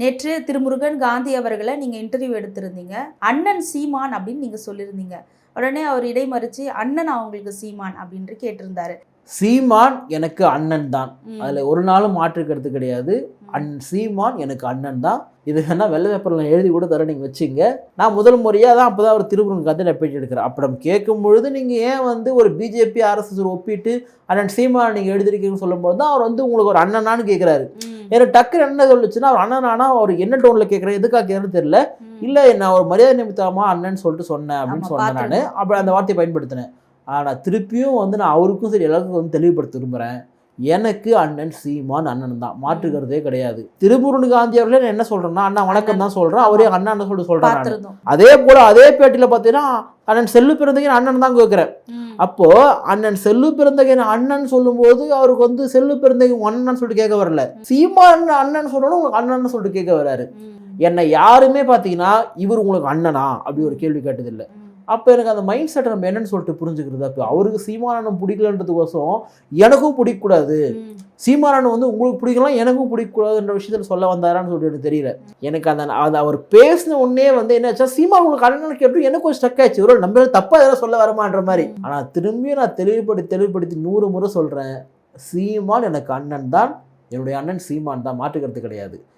நேற்று திருமுருகன் காந்தி அவர்களை நீங்க இன்டர்வியூ எடுத்திருந்தீங்க. அண்ணன் சீமான் அப்படின்னு நீங்க சொல்லியிருந்தீங்க. உடனே அவர் இடைமறிச்சு அண்ணன் அவங்களுக்கு சீமான் அப்படின்ட்டு கேட்டிருந்தாரு. சீமான் எனக்கு அண்ணன் தான். அதுல ஒரு நாளும் மாற்று கருத்து கிடையாது. அன் சீமான் எனக்கு அண்ணன் தான். இது வேணா வெள்ளை பேப்பரில் எழுதி கூட தர நீங்கள் வச்சுங்க. நான் முதல் முறையாக தான் அப்போ தான் ஒரு திருமுருகன் கதை நான் பேட்டி எடுக்கிறேன் அப்புறம் கேட்கும் பொழுது நீங்கள் ஏன் வந்து ஒரு பிஜேபி ஆர்எஸ்எஸ் ஒப்பிட்டு அண்ணன் சீமான் நீங்கள் எழுதிருக்கீங்கன்னு சொல்லும்போது தான் அவர் வந்து உங்களுக்கு ஒரு அண்ணனான்னு கேட்குறாரு. எனக்கு டக்குன்னு என்ன சொல்லுச்சுன்னா அவர் அண்ணனானா அவர் என்ன டோனில் கேட்குறேன் எதுக்காக கேட்குறேன்னு தெரியல. இல்லை நான் ஒரு மரியாதை நிமித்தமா அண்ணன் சொல்லிட்டு சொன்னேன் அப்படின்னு சொன்னேன் நான். அப்படி அந்த வார்த்தையை பயன்படுத்தினேன் ஆனால் திருப்பியும் வந்து நான் அவருக்கும் சரி எல்லாருக்கும் வந்து தெளிவுபடுத்த விரும்புகிறேன் எனக்கு அண்ணன் சீமான் அண்ணன் தான். மாற்றுக்கிறதே கிடையாது. திருமுருகன் காந்தி அவர்களே நான் என்ன சொல்றேன்னா அண்ணா வணக்கம் தான் சொல்றேன். அவரே அண்ணன் சொல்லிட்டு சொல்றேன் அதே போல அதே பேட்டியில் பார்த்தீங்கன்னா அண்ணன் செல்லு பிறந்தகன் அண்ணன் தான் கேட்குறேன். அப்போ அண்ணன் செல்லு பிறந்தகன் அண்ணன் சொல்லும்போது அவருக்கு வந்து செல்லு பிறந்தகன் அண்ணன் சொல்லிட்டு கேட்க வரல. சீமான் அண்ணன் சொல்லணும் உங்களுக்கு அண்ணன் சொல்லிட்டு கேட்க வராரு. ம். என்னை யாருமே பார்த்தீங்கன்னா இவர் உங்களுக்கு அண்ணனா? அப்படி ஒரு கேள்வி கேட்டதில்லை. அப்போ எனக்கு அந்த மைண்ட் செட்டை நம்ம என்னன்னு சொல்லிட்டு புரிஞ்சுக்கிறது அப்போ. அவருக்கு சீமானனம் பிடிக்கலன்றதுக்கோசம் எனக்கும் பிடிக்கக்கூடாது. சீமானன் வந்து உங்களுக்கு பிடிக்கலாம் எனக்கும் பிடிக்கக்கூடாதுன்ற விஷயத்தில் சொல்ல வந்தாரான்னு சொல்லிட்டு எனக்கு தெரியல. எனக்கு அந்த அந்த அவர் பேசின உடனே வந்து என்ன ஆச்சா சீமான் உங்களுக்கு அண்ணன் கேட்டு எனக்கு கொஞ்சம் ஸ்டக் ஆச்சு? ஒரு நம்ம தப்பா எதாவது சொல்ல வரமான்ற மாதிரி. ஆனால் திரும்பியும் நான் தெளிவுபடுத்தி தெளிவுபடுத்தி நூறு முறை சொல்கிறேன் சீமான் எனக்கு அண்ணன் தான். என்னுடைய அண்ணன் சீமான் தான். மாற்றுக்கிறது கிடையாது.